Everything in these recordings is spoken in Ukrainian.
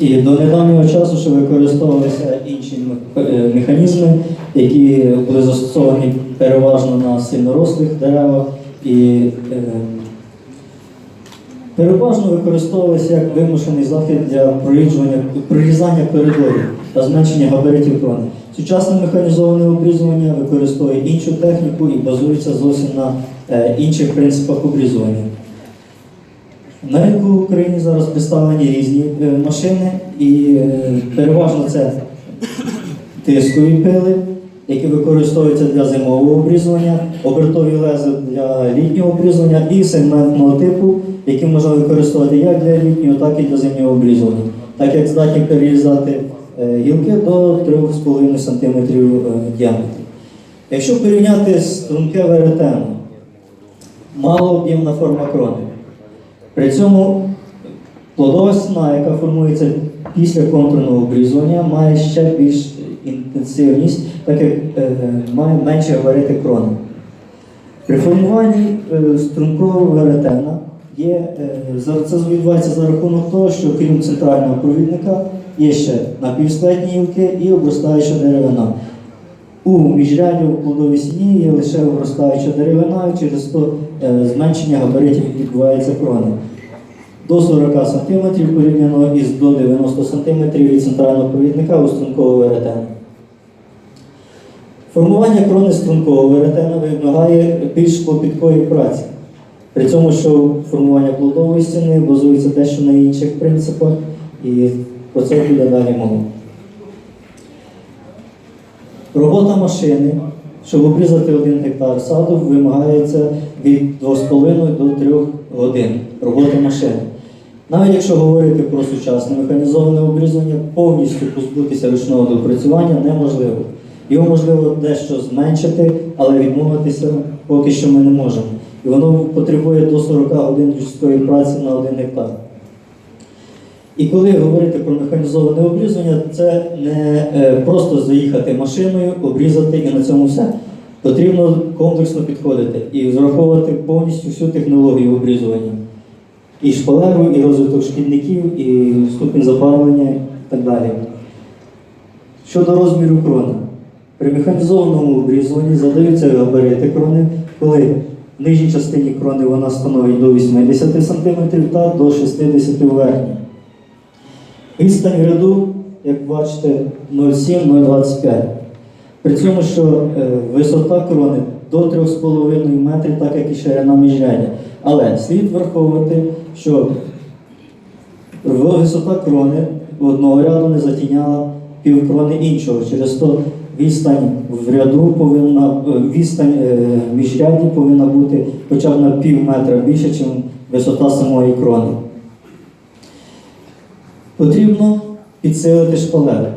І до недавнього часу ще використовувалися інші е, механізми, які були застосовані переважно на сильнорослих деревах і е, переважно використовувалися як вимушений захід для прорізання коридорів та зменшення габаритів крони. Сучасне механізоване обрізування використовує іншу техніку і базується зовсім на е, інших принципах обрізування. На ринку в Україні зараз представлені різні е, машини, і е, переважно це тискові пили, які використовуються для зимового обрізування, обертові лези для літнього обрізування і сегментного типу, які можна використовувати як для літнього, так і для зимнього обрізування, так як здатні перерізати е, гілки до 3,5 см діаметру. Якщо порівняти з струнке веретено, малооб'ємна форма крони. При цьому плодова стіна, яка формується після контурного обрізування, має ще більш інтенсивність, так як е, має менше габарити крони. При формуванні е, стрункового веретена є, е, це відбувається за рахунок того, що крім центрального провідника є ще напівсклетні гілки і обростаюча деревина. У міжряді у плодовій сім'ї лише обростаюча деревина, через то е, зменшення габаритів відбувається крони. До 40 см порівняно із до 90 см від центрального провідника у стрункового веретена. Формування крони стрункового веретена вимагає більш клопіткої праці. При цьому, що формування плодової стіни базується дещо на інших принципах, і про це буде далі мова. Робота машини, щоб обрізати один гектар саду, вимагається від 2,5 до 3 годин роботи машини. Навіть якщо говорити про сучасне механізоване обрізання, повністю позбутися ручного допрацювання неможливо. Його можливо дещо зменшити, але відмовитися поки що ми не можемо. І воно потребує до 40 годин людської праці на один гектар. І коли говорити про механізоване обрізання, це не е, просто заїхати машиною, обрізати і на цьому все. Потрібно комплексно підходити і враховувати повністю всю технологію обрізування. І шпалеру, і розвиток шкідників, і ступінь забарвлення і так далі. Щодо розміру крони. При механізованому обрізуванні задаються габарити крони, коли в нижній частині крони вона становить до 80 см та до 60 у верхній. Відстань ряду, як бачите, 0,7-0,25. При цьому, що е, висота крони до 3,5 метрів, так як і ширина міжрядя. Але слід враховувати, що висота крони одного ряду не затіняла півкрони іншого. Через то відстань в ряду повинна, е, відстань е, міжряді повинна бути хоча б на пів метра більше, ніж висота самої крони. Потрібно підсилити шпалери.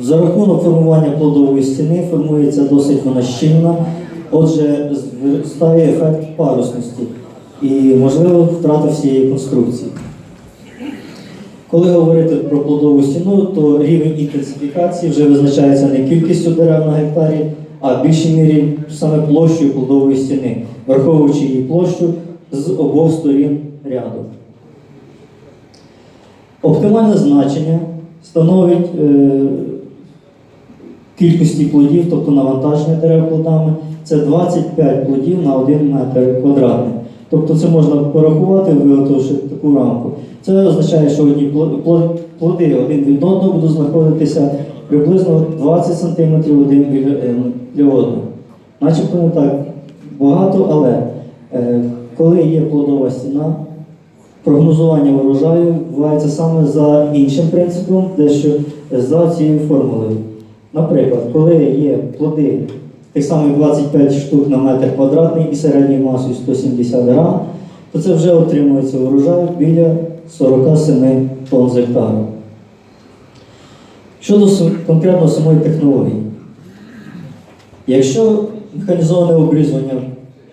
За рахунок формування плодової стіни формується досить вона щільна, отже, зростає ефект парусності і, можливо, втрата всієї конструкції. Коли говорити про плодову стіну, то рівень інтенсифікації вже визначається не кількістю дерев на гектарі, а в більшій мірі саме площею плодової стіни, враховуючи її площу з обох сторін ряду. Оптимальне значення становить е, кількості плодів, тобто навантаження дерев плодами, це 25 плодів на 1 метр квадратний. Тобто це можна порахувати, виготовивши таку рамку. Це означає, що одні пло- пло- плоди один від одного будуть знаходитися приблизно 20 см один біля е, одного. Начебто не так багато, але е, коли є плодова стіна, прогнозування урожаю відбувається саме за іншим принципом, дещо за цією формулою. Наприклад, коли є плоди тих самих 25 штук на метр квадратний і середньою масою 170 грам, то це вже отримується урожай біля 47 тонн з гектару. Щодо конкретно самої технології. Якщо механізоване обрізування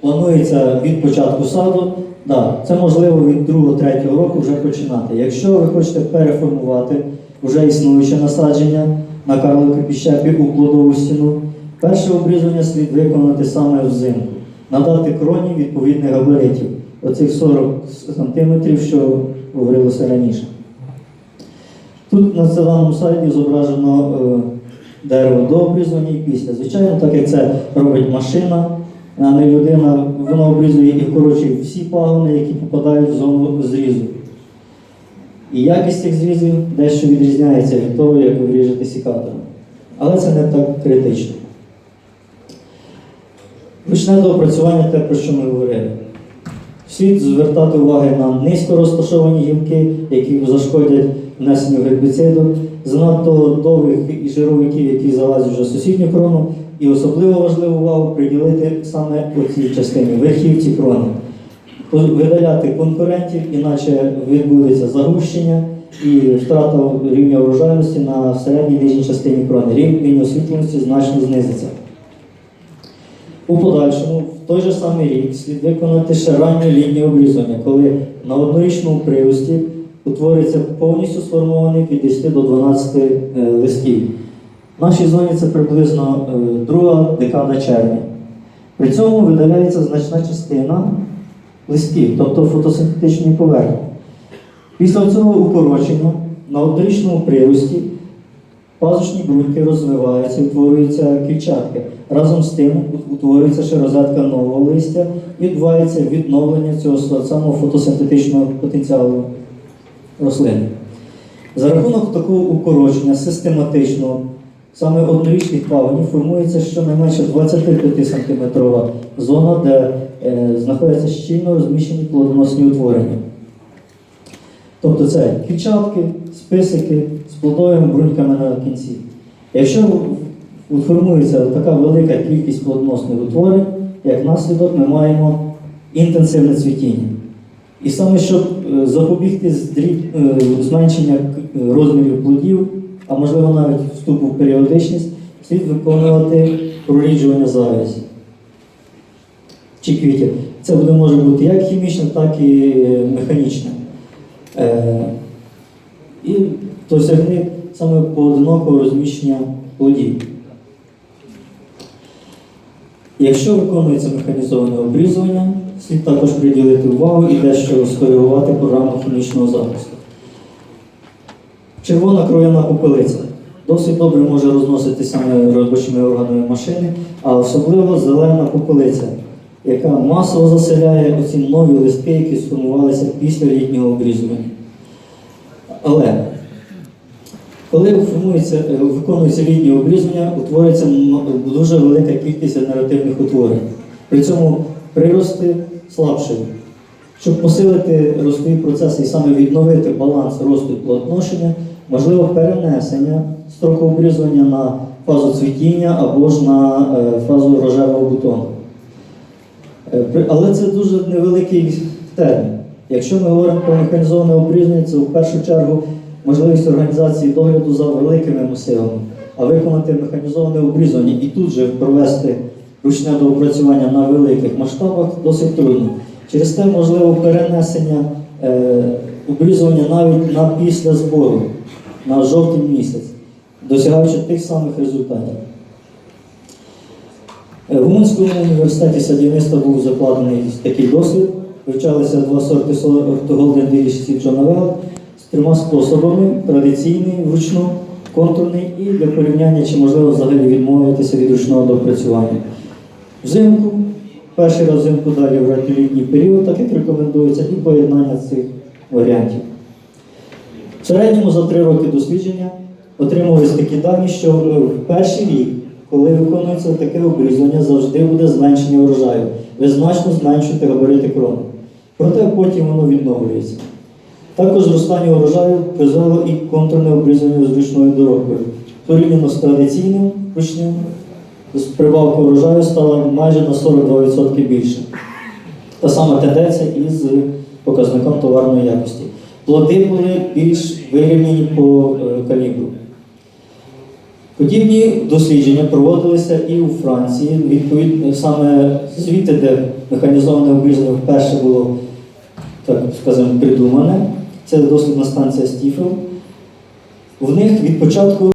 планується від початку саду, да, це можливо від 2-3 року вже починати. Якщо ви хочете переформувати вже існуюче насадження на карлику піщепі у плодову стіну, перше обрізання слід виконати саме взимку, надати кроні відповідних габаритів, оцих 40 см, що говорилося раніше. Тут на даному сайті зображено е, дерево до обрізування і після. Звичайно, так як це робить машина, а не людина, воно обрізує і вкорочує всі пагони, які попадають в зону зрізу. І якість цих зрізів дещо відрізняється від того, як ви ріжете сікатором. Але це не так критично. Ручне доопрацювання те, про що ми говорили. Слід звертати уваги на низько розташовані гілки, які зашкодять внесенню гербіциду, занадто довгих і жировиків, які залазять вже в сусідню крону, і особливо важливу увагу приділити саме у цій частині верхівці крони. Видаляти конкурентів, іначе відбудеться загущення і втрата рівня врожайності на середній нижній частині крони. Рівень освітленості значно знизиться. У подальшому, в той же самий рік, слід виконати ще ранню лінію обрізання, коли на однорічному прирості утвориться повністю сформований від 10 до 12 е, листів. В нашій зоні це приблизно е, друга декада червня. При цьому видаляється значна частина листів, тобто фотосинтетичної поверхні. Після цього укорочення на однорічному прирості Пазушні бруньки розвиваються, утворюються кільчатки. Разом з тим утворюється ще розетка нового листя, відбувається відновлення цього самого фотосинтетичного потенціалу рослини. За рахунок такого укорочення систематичного, саме однорічних пагонів формується щонайменше 25 см зона, де е, знаходяться щільно розміщені плодоносні утворення. Тобто це кільчатки, списики з плодовими бруньками на кінці. Якщо формується така велика кількість плодоносних утворень, як наслідок ми маємо інтенсивне цвітіння. І саме щоб е, запобігти е, зменшення е, розмірів плодів, а можливо навіть вступу в періодичність, слід виконувати проріджування завязі чи квітів. Це буде може бути як хімічне, так і е, механічне. Е, і досягни саме поодинокого розміщення плодів. Якщо виконується механізоване обрізування, слід також приділити увагу і дещо скоригувати програму хімічного захисту. Червона кров'яна попелиця досить добре може розносити саме робочими органами машини, а особливо зелена попелиця, яка масово заселяє оці нові листки, які сформувалися після літнього обрізування. Але коли е, виконується літнє обрізання, утворюється дуже велика кількість генеративних утворень. При цьому прирости слабшають. Щоб посилити ростові процеси і саме відновити баланс росту плодоношення, можливо перенесення строку обрізування на фазу цвітіння або ж на е, фазу рожевого бутону. Е, Але це дуже невеликий термін. Якщо ми говоримо про механізоване обрізання, це в першу чергу можливість організації догляду за великими масивами, а виконати механізоване обрізання і тут же провести ручне доопрацювання на великих масштабах досить трудно. Через те можливо перенесення е, обрізування навіть на після збору, на жовтень місяць, досягаючи тих самих результатів. Е, В Уманському університеті садівництва був закладений такий досвід. Вивчалися два сорти сорту Golden і John з трьома способами: традиційний, вручну, контурний і для порівняння, чи можливо взагалі відмовитися від ручного допрацювання. Взимку, перший раз взимку далі в ранньолітній період, так як рекомендується, і поєднання цих варіантів. Середньому за три роки дослідження отримувалися такі дані, що в перший рік, коли виконується таке обрізання, завжди буде зменшення урожаю. Ви значно зменшуєте габарити крони. Проте потім воно відновлюється. Також зростання урожаю призвело і контурне обрізання з ручною доробкою. Порівняно з традиційним ручним, прибавка урожаю стала майже на 42% більше. Та сама тенденція і з показником товарної якості. Плоди були більш вирівняні по е, калібру. Подібні дослідження проводилися і у Франції. Відповідно, саме світи, де механізоване обрізання вперше було, так скажемо, придумане. Це дослідна станція Стіфел. В них від початку